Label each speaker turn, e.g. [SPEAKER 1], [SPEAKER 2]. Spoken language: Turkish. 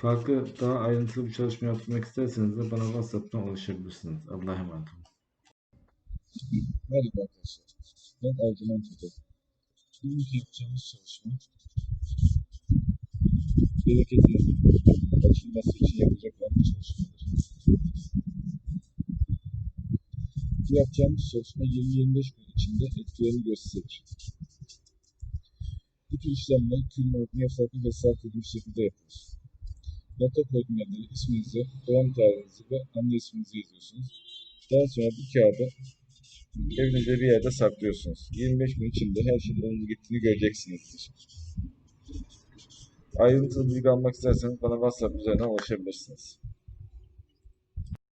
[SPEAKER 1] Farklı daha ayrıntılı bir çalışma yapmak isterseniz de bana WhatsApp'tan ulaşabilirsiniz. Allah'a emanet olun.
[SPEAKER 2] Merhaba arkadaşlar. Ben Ercüment Hoca. Bugünkü yapacağımız çalışma bereketinizin açılması için yapacak olan bir çalışmadır. Bu yapacağımız çalışma 20-25 gün içinde etkilerini gösterir. Bu tür işlemler kül morgunu yasaklı ve sert edilmiş şekilde yapılır. Nota koyduğum yerlere isminizi, doğum tarihinizi ve anne isminizi yazıyorsunuz. Daha sonra bu kağıdı evinizde bir yerde saklıyorsunuz. 25 gün içinde her şeyin olumlu gittiğini göreceksinizdir. Ayrıntılı bilgi almak isterseniz bana WhatsApp üzerinden ulaşabilirsiniz.